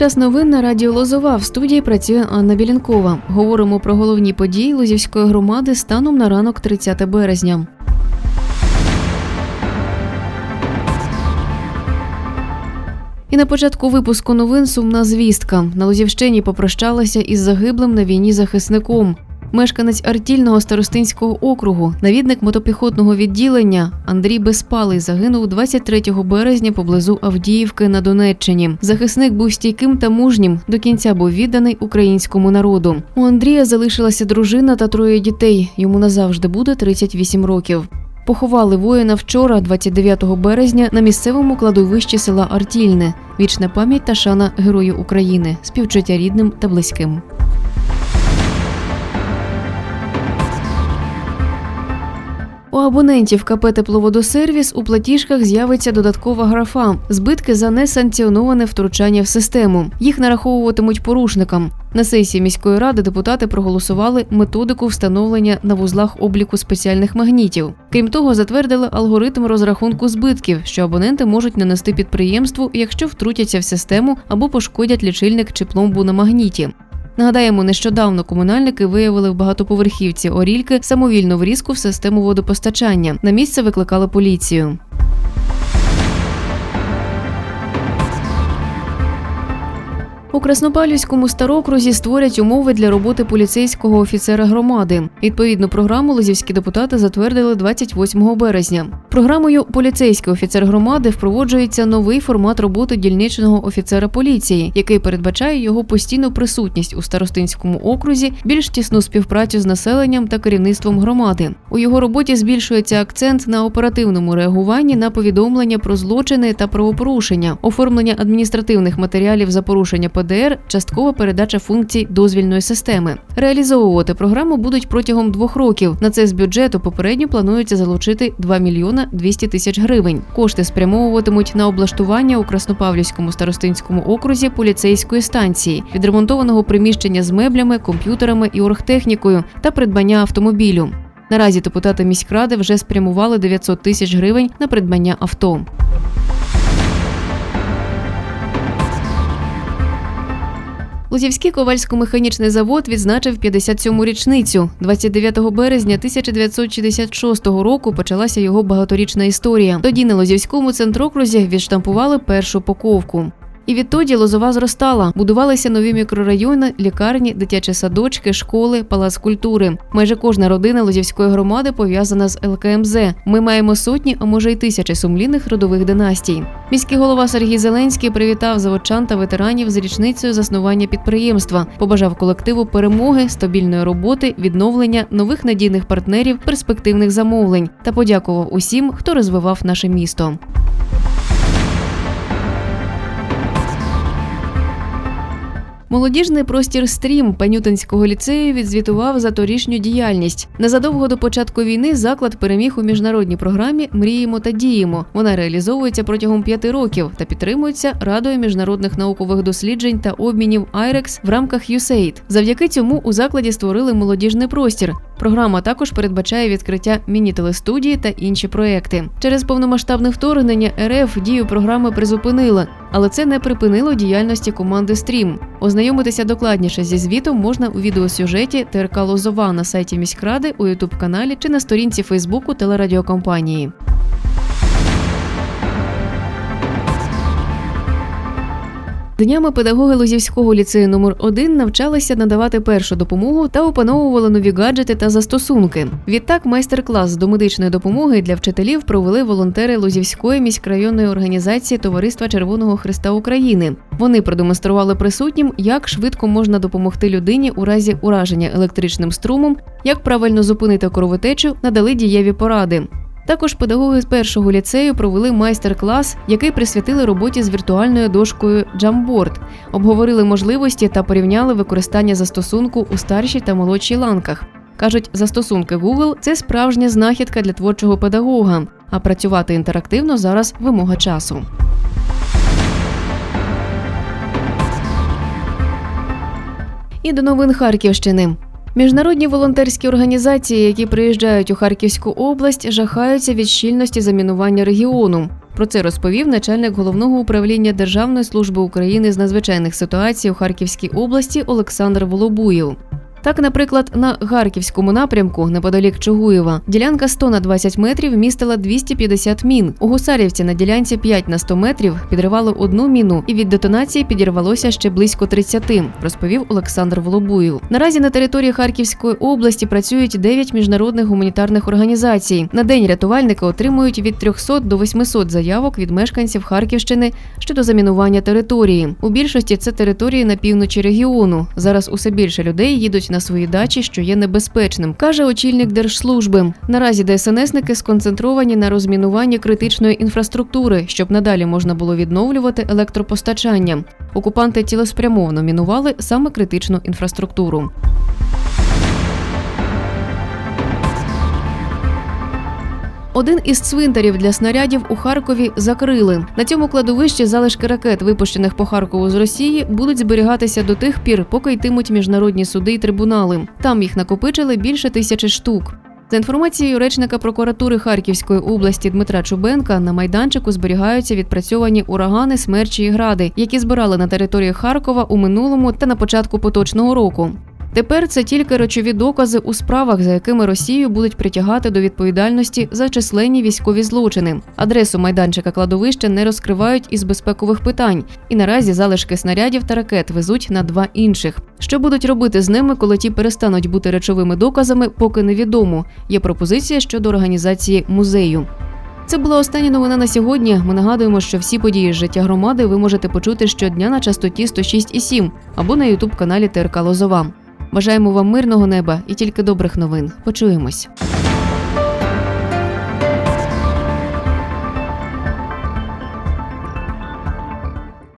Час новин на радіо Лозова. В студії працює Анна Білінкова. Говоримо про головні події Лозівської громади станом на ранок 30 березня. І на початку випуску новин сумна звістка. На Лозівщині попрощалася із загиблим на війні захисником. Мешканець Артільного старостинського округу, навідник мотопіхотного відділення Андрій Безпалий загинув 23 березня поблизу Авдіївки на Донеччині. Захисник був стійким та мужнім. До кінця був відданий українському народу. У Андрія залишилася дружина та троє дітей. Йому назавжди буде 38 років. Поховали воїна вчора, 29 березня, на місцевому кладовищі села Артільне. Вічна пам'ять та шана Герою України, співчуття рідним та близьким. Абонентів КП «Тепловодосервіс» у платіжках з'явиться додаткова графа збитки за несанкціоноване втручання в систему. Їх нараховуватимуть порушникам. На сесії міської ради депутати проголосували методику встановлення на вузлах обліку спеціальних магнітів. Крім того, затвердили алгоритм розрахунку збитків, що абоненти можуть нанести підприємству, якщо втрутяться в систему або пошкодять лічильник чи пломбу на магніті. Нагадаємо, нещодавно комунальники виявили в багатоповерхівці Орільки самовільну врізку в систему водопостачання. На місце викликали поліцію. У Краснопалівському старокрузі створять умови для роботи поліцейського офіцера громади. Відповідну програму лозівські депутати затвердили 28 березня. Програмою Поліцейський офіцер громади впроваджується новий формат роботи дільничного офіцера поліції, який передбачає його постійну присутність у старостинському окрузі, більш тісну співпрацю з населенням та керівництвом громади. У його роботі збільшується акцент на оперативному реагуванні на повідомлення про злочини та правопорушення, оформлення адміністративних матеріалів за порушення ПДР, часткова передача функцій дозвільної системи. Реалізовувати програму будуть протягом двох років. На це з бюджету попередньо планується залучити 2 мільйона 200 тисяч гривень. Кошти спрямовуватимуть на облаштування у Краснопавлівському старостинському окрузі поліцейської станції, відремонтованого приміщення з меблями, комп'ютерами і оргтехнікою та придбання автомобілю. Наразі депутати міськради вже спрямували 900 тисяч гривень на придбання авто. Лузівський ковальсько-механічний завод відзначив 57-му річницю. 29 березня 1966 року почалася його багаторічна історія. Тоді на Лозівському центрокрузі відштампували першу поковку. І відтоді лозова зростала. Будувалися нові мікрорайони, лікарні, дитячі садочки, школи, палац культури. Майже кожна родина лозівської громади пов'язана з ЛКМЗ. Ми маємо сотні, а може й тисячі сумлінних родових династій. Міський голова Сергій Зеленський привітав заводчан та ветеранів з річницею заснування підприємства. Побажав колективу перемоги, стабільної роботи, відновлення нових надійних партнерів, перспективних замовлень та подякував усім, хто розвивав наше місто. Молодіжний простір стрім Панютинського ліцею відзвітував за торішню діяльність. Незадовго до початку війни заклад переміг у міжнародній програмі Мріємо та діємо. Вона реалізовується протягом п'яти років та підтримується радою міжнародних наукових досліджень та обмінів IREX в рамках USAID. Завдяки цьому у закладі створили молодіжний простір. Програма також передбачає відкриття міні-телестудії та інші проекти. Через повномасштабне вторгнення РФ дію програми призупинила, але це не припинило діяльності команди Стрім. Ознайомитися докладніше зі звітом можна у відеосюжеті ТРК Лозова на сайті міськради, у Ютуб каналі чи на сторінці Фейсбуку телерадіокомпанії. Днями педагоги Лозівського ліцею номер 1 навчалися надавати першу допомогу та опановували нові гаджети та застосунки. Відтак, майстер-клас з домедичної допомоги для вчителів провели волонтери Лозівської міськрайонної організації Товариства Червоного Христа України. Вони продемонстрували присутнім, як швидко можна допомогти людині у разі ураження електричним струмом, як правильно зупинити кровотечу, надали дієві поради. Також педагоги з першого ліцею провели майстер-клас, який присвятили роботі з віртуальною дошкою Jamboard. Обговорили можливості та порівняли використання застосунку у старшій та молодшій ланках. Кажуть, застосунки Google – це справжня знахідка для творчого педагога, а працювати інтерактивно зараз вимога часу. І до новин Харківщини. Міжнародні волонтерські організації, які приїжджають у Харківську область, жахаються від щільності замінування регіону. Про це розповів начальник головного управління Державної служби України з надзвичайних ситуацій у Харківській області Олександр Волобуєв. Так, наприклад, на Харківському напрямку, неподалік Чугуєва, ділянка 100 на 20 метрів містила 250 мін. У Гусарівці на ділянці 5 на 100 метрів підривали одну міну, і від детонації підірвалося ще близько 30, розповів Олександр Волобуєв. Наразі на території Харківської області працюють 9 міжнародних гуманітарних організацій. На день рятувальники отримують від 300 до 800 заявок від мешканців Харківщини щодо замінування території. У більшості це території на півночі регіону. Зараз усе більше людей їдуть на свої дачі, що є небезпечним, каже очільник держслужби. Наразі ДСНСники сконцентровані на розмінуванні критичної інфраструктури, щоб надалі можна було відновлювати електропостачання. Окупанти цілеспрямовно мінували саме критичну інфраструктуру. Один із цвинтарів для снарядів у Харкові закрили. На цьому кладовищі залишки ракет, випущених по Харкову з Росії, будуть зберігатися до тих пір, поки йтимуть міжнародні суди й трибунали. Там їх накопичили більше тисячі штук. За інформацією речника прокуратури Харківської області Дмитра Чубенка, на майданчику зберігаються відпрацьовані урагани, смерчі і гради, які збирали на території Харкова у минулому та на початку поточного року. Тепер це тільки речові докази у справах, за якими Росію будуть притягати до відповідальності за численні військові злочини. Адресу майданчика кладовища не розкривають із безпекових питань, і наразі залишки снарядів та ракет везуть на два інших. Що будуть робити з ними, коли ті перестануть бути речовими доказами, поки невідомо. Є пропозиція щодо організації музею. Це була остання новина на сьогодні. Ми нагадуємо, що всі події з життя громади ви можете почути щодня на частоті 106,7 або на ютуб каналі ТРК Лозова. Бажаємо вам мирного неба і тільки добрих новин. Почуємось.